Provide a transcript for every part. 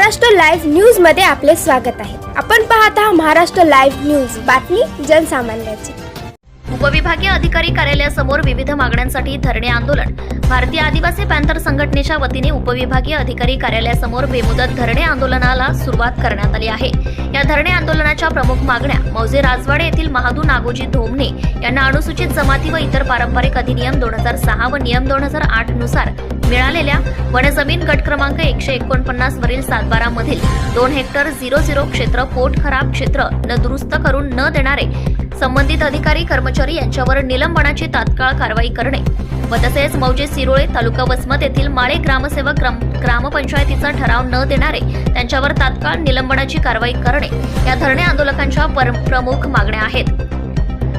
Maharashtra live न्यूजमध्ये आपले स्वागत आहे. आपण पाहत आहात महाराष्ट्र लाईव्ह न्यूज. बातमी जनसामान्याची. उपविभागीय अधिकारी कार्यालयासमोर विविध मागण्यांसाठी धरणे आंदोलन. भारतीय आदिवासी पॅंथर संघटनेच्या वतीने उपविभागीय अधिकारी कार्यालयासमोर बेमुदत धरणे आंदोलनाला सुरुवात करण्यात आली आहे. या धरणे आंदोलनाच्या प्रमुख मागण्या मौजे राजवाडे येथील महादू नागोजी धोमणे यांना अनुसूचित जमाती व इतर पारंपरिक अधिनियम दोन हजार सहा व नियम दोन हजार आठनुसार मिळालेल्या वनजमीन गट क्रमांक एकशे एकोणपन्नास वरील सातबारा मधील दोन हेक्टर झिरो झिरो क्षेत्र पोट खराब क्षेत्र न दुरुस्त करून न देणारे संबंधित अधिकारी कर्मचारी यांच्यावर निलंबनाची तात्काळ कारवाई करणे व तसेच मौजे सिरोळे तालुका वसमत येथील माळे ग्रामसेवक ग्राम ग्रामपंचायतीचा ठराव न देणारे त्यांच्यावर तात्काळ निलंबनाची कारवाई करणे या धरणे आंदोलकांच्या पर- प्रमुख मागण्या आहेत.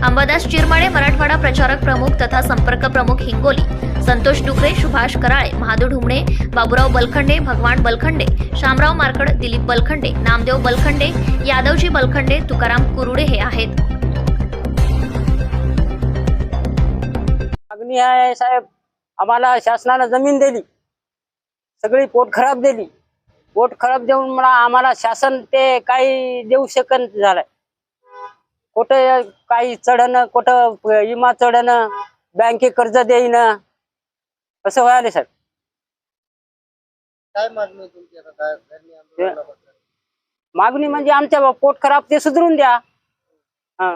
अंबादास चिरमाळे मराठवाडा प्रचारक प्रमुख तथा संपर्क प्रमुख हिंगोली संतोष डुकरे सुभाष कराळे महादू ढुमणे बाबूराव बलखंडे भगवान बलखंडे शामराव मार्कड दिलीप बलखंडे नामदेव बलखंडे यादवजी बलखंडे तुकाराम कुरुडे हे आहेत. मागणी आहे साहेब आम्हाला शासनानं जमीन दिली. सगळी पोट खराब दिली. पोट खराब देऊन मला आम्हाला शासन ते काही देऊ शकत झालंय. कुठं काही चढणं कुठं विमा चढणं बँके कर्ज देईन. असं व्हायला साहेब. काय मागणी आहे तुमची आता? काय धरणे आंदोलनाबद्दल? मागणी म्हणजे आमच्या पोट खराब ते सुधरून द्या. हा.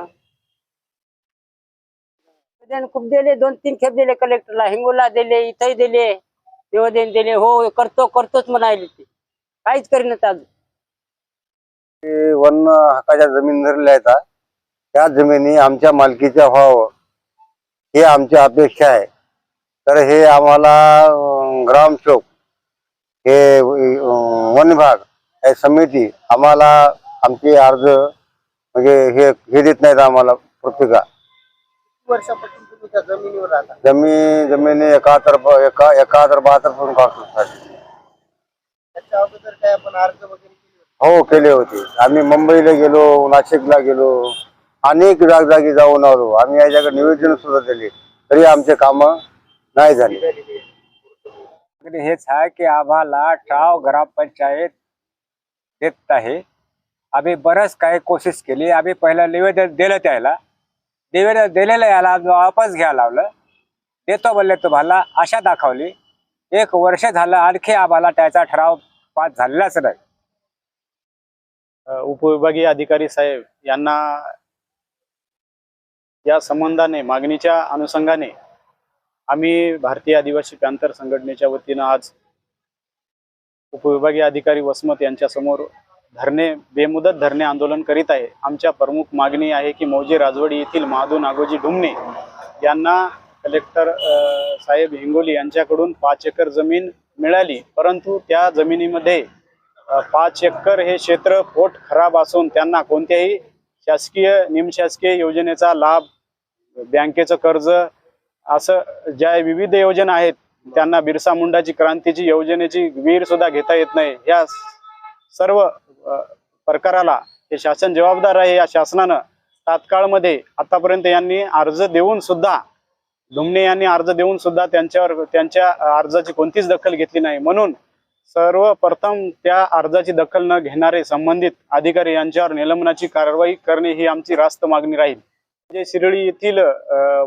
खूप दिले दोन तीन खेप दिले कलेक्टरला हिंगोला दिले इथंही दिले निवेदन दिले. हो करतो करतोच म्हणायले ते. काहीच करीनच अजून. ते वन हक्काच्या जमीन धरल्या आहेत त्या जमिनी आमच्या मालकीच्या व्हावं ही आमची अपेक्षा आहे. तर हे आम्हाला ग्रामसेवक हे वन विभाग हे समिती आम्हाला आमचे अर्ज म्हणजे हे हे देत नाहीत आम्हाला राहता? जमीन जमिनी एकाहत्तर एका एकाहत्तर बहात्तर हो केले होते. आम्ही मुंबईला गेलो नाशिकला गेलो. अनेक जागजागी जाऊन आलो. आम्ही याच्याकडे निवेदन सुद्धा दिले. तरी आमचे काम नाही झाले. हेच आहे की आम्हाला ठाव ग्रामपंचायत देत आहे. आम्ही बरंच काही कोशिश केली. आम्ही पहिलं निवेदन दिलं त्याला. निवेदन दिलेलं याला वापस घ्या लावलं. देतो बोलले तुम्हाला. आशा दाखवली. एक वर्ष झालं आणखी आम्हाला त्याचा ठराव पास झालेलाच नाही. उपविभागीय अधिकारी साहेब यांना या संबंधाने मागणीच्या अनुषंगाने आम्ही भारतीय आदिवासी पॅंथर संघटनेच्या वतीनं आज उपविभागीय अधिकारी वसमत यांच्यासमोर धरणे बेमुदत धरणे आंदोलन करीत आहे. आमच्या प्रमुख मागणी आहे की मौजे राजवाडी येथील महादू नागोजी ढुमणे यांना कलेक्टर साहेब हिंगोली यांच्याकडून पाच एकर जमीन मिळाली. परंतु त्या जमिनीमध्ये पाच एकर हे क्षेत्र पोट खराब असून त्यांना कोणत्याही शासकीय निमशासकीय योजनेचा लाभ बँकेचं कर्ज असं ज्या विविध योजना आहेत त्यांना बिरसा मुंडाची क्रांतीची योजनेची वीर सुद्धा घेता येत नाही. या सर्व प्रकाराला हे शासन जबाबदार आहे. या शासनानं तात्काळमध्ये आतापर्यंत यांनी अर्ज देऊन सुद्धा धुमणे यांनी अर्ज देऊन सुद्धा त्यांच्यावर त्यांच्या अर्जाची कोणतीच दखल घेतली नाही. म्हणून सर्वप्रथम त्या अर्जाची दखल न घेणारे संबंधित अधिकारी यांच्यावर निलंबनाची कारवाई करणे ही आमची रास्त मागणी राहील. जे शिर्डी येथील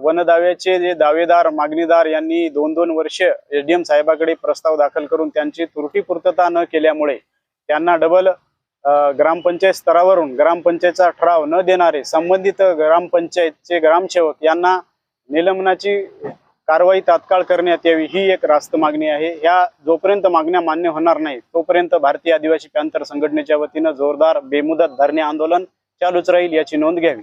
वनदाव्याचे जे दावेदार मागणीदार यांनी दोन दोन वर्ष एसडीएम साहेबाकडे प्रस्ताव दाखल करून त्यांची त्रुटी पूर्तता न केल्यामुळे त्यांना डबल ग्रामपंचायत स्तरावरून ग्रामपंचायतचा ठराव न देणारे संबंधित ग्रामपंचायतचे ग्रामसेवक यांना निलंबनाची कारवाई तात्काळ करण्यात यावी ही एक रास्त मागणी आहे. ह्या जोपर्यंत मागण्या मान्य होणार नाही तोपर्यंत भारतीय आदिवासी पॅंथर संघटनेच्या वतीनं जोरदार बेमुदत धरणे आंदोलन चालूच राहील याची नोंद घ्यावी.